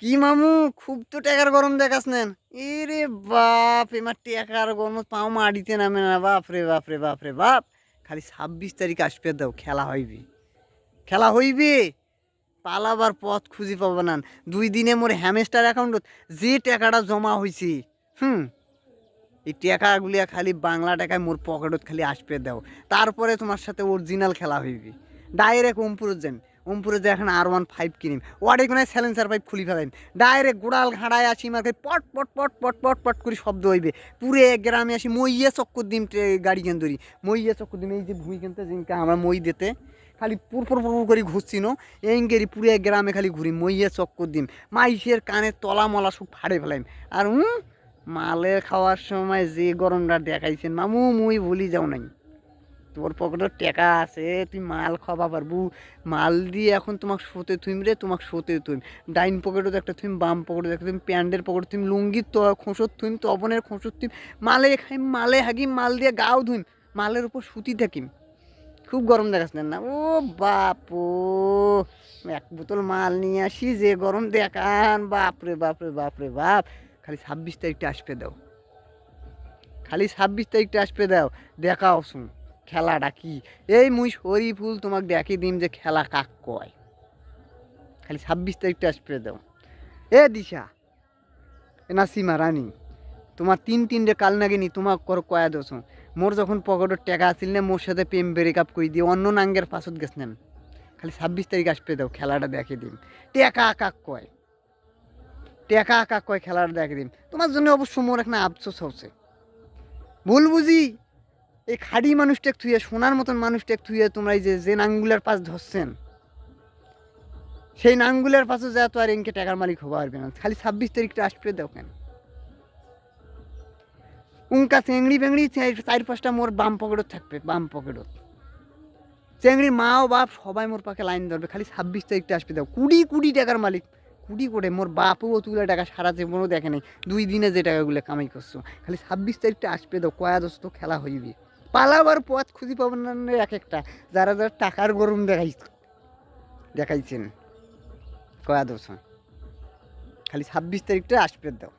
কি মামু? খুব তো টাকার গরম দেখাস নেন। এরে বাপ এমার টাকার গরম, পাও মাটিতে নামে না। বাপ রে বাপ রে বাপ রে, বাপ। খালি ছাব্বিশ তারিখ আসবে, দাও, খেলা হইবে। খেলা হইবে? পালাবার পথ খুঁজে পাবো না। দুই দিনে মোর হ্যামেস্টার অ্যাকাউন্টত যে টাকাটা জমা হয়েছে হুম? এই টাকাগুলিয়া খালি বাংলা টাকায় মোর পকেটত খালি আসবে, দাও। তারপরে তোমার সাথে অরিজিনাল খেলা হইবে। ডাইরেক্ট ওমপুরত যান ওমপুরে যে এখন আর ওয়ান ফাইভ কিনিম ওয়ার্ডে কোনো স্যালেন্সার পাইপ খুলি ফেলাইম। ডাইরেক্ট গোড়াল ঘাড়ায় আসি মার্কে পট পট পট পট পট পট করে শব্দ হইবে। পুরে গ্রামে আসি মইয়া চক্কর দিম গাড়ি কেন ধরি। মইয়া চক্কর দিম, এই যে ভূমি কেনতে জিনকা আমরা মই দিতে। খালি পুর পুর পুর করে ঘুরছি নো। এঙ্গেরি পুরে গ্রামে খালি ঘুরি, মইয়া চক্কর দিম। মাইসের কানে তলা মলা সব ফাড়ে ফেলাইম। আর হুম মালে খাওয়ার সময় যে গরমটা দেখাইছেন, মামু, মুই ভুলি যাও নাই। তোর পকেটে টাকা আছে, তুই মাল খাওয়া পারবু। মাল দিয়ে এখন তোমাকে শোতে থুইম রে, তোমাকে শোতে থুইম। ডাইন পকেটও একটা থুইম, বাম পকেটে একটা থুইম প্যান্টের পকেটে থুইম লুঙ্গির তো খোঁসর থুইম তপনের খোঁসর থুইম। মালে খাইম, মালে হাগিম, মাল দিয়ে গাও ধুইম, মালের উপর সুতি থাকিম। খুব গরম দেখাস না ও বাপ, এক বোতল মাল নিয়ে আসি, যে গরম দেখান, বাপরে বাপরে বাপরে, বাপ। খালি ছাব্বিশ তারিখটা আসবে দাও। খালি ছাব্বিশ তারিখটা আসবে দাও, দেখাও শুন। খেলাটা কি? এই মুই শরীফুল তোমাকে দেখি দিম যে খেলা কাক কয়। খালি ছাব্বিশ তারিখটা আসবে দাও। এ দিশা, এ না সীমা রানী, তোমার তিন তিনটে কাল নাগিনি তোমাক কর কয়া দোষ মোর যখন পকেটের টাকা আসিল না, মোর সাথে প্রেম ব্রেক আপ করে দিয়ে অন্য নাঙ্গের পাশত গেছিলেন খালি ছাব্বিশ তারিখ আসবে দাও, খেলাটা দেখে দিন টেকা কাক কয়? টেকা কাক কয়, খেলাটা দেখে দিন তোমার জন্য অবশ্য মোর একটা আফসোস হচ্ছে। ভুল বুঝি? এই খাড়ি মানুষটা থুয়ে, সোনার মতন মানুষটা থুয়ে তোমরা এই যে যে নাঙ্গুলের পাশ ধরছেন, সেই নাঙ্গুলের পাশে যা তো আর এনকে টাকার মালিক হবা পারবে না। খালি ছাব্বিশ তারিখটা আসবে দাও কেন। উনকা চেংড়ি বেংড়ি চার- পাঁচটা মোর বাম পকেটত থাকবে, বাম পকেটত। চেংড়ি মা ও বাপ সবাই মোর পাকে লাইন ধরবে, খালি ছাব্বিশ তারিখটা আসবে দাও কুড়ি কুড়ি টাকার মালিক, কুড়ি করে মোর বাপও তুলে টাকা সারা জীবনও দেখে নাই, দুই দিনে যে টাকাগুলো কামাই করছ। খালি ছাব্বিশ তারিখটা আসবে দাও কয়া দোস্ত, খেলা হইবে। পালাবার পথ খুঁজে পাবেন না এক একটা। যারা যারা টাকার গরম দেখাই দেখাইছেন। কয়া দোষ খালি ছাব্বিশ তারিখটা আসবে দাও।